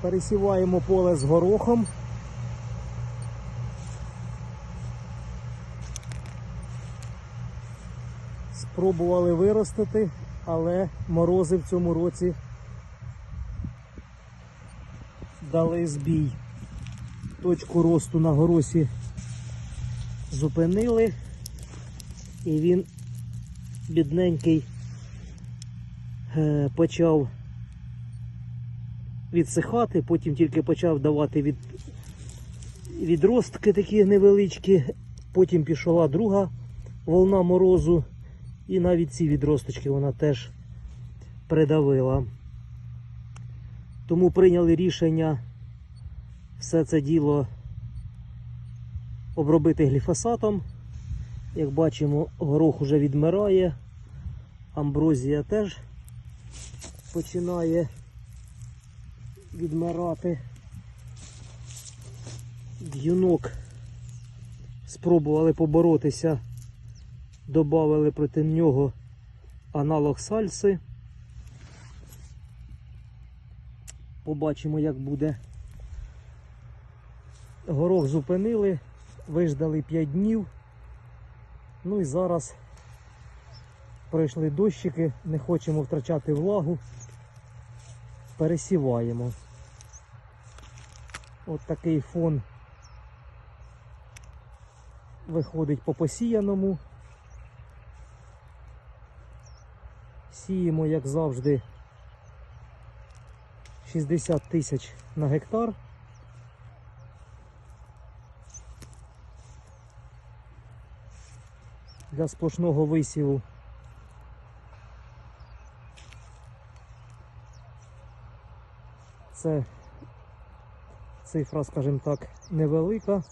Пересіваємо поле з горохом. Спробували виростити, але морози в цьому році дали збій. Точку росту на горосі зупинили, і він бідненький е, почав відсихати, потім тільки почав давати від, відростки такі невеличкі, потім пішла друга волна морозу, і навіть ці відросточки вона теж придавила. Тому прийняли рішення все це діло обробити гліфосатом. Як бачимо, горох уже відмирає, амброзія теж починає відмирати. В'юнок спробували поборотися, додали проти нього аналог сальси. Побачимо, як буде. Горох зупинили, виждали 5 днів. Ну і зараз пройшли дощики, не хочемо втрачати влагу. Пересіваємо. От такий фон виходить по посіяному. Сіємо, як завжди, 60 тисяч на гектар. Для сплошного висіву це цифра, скажімо так, невелика.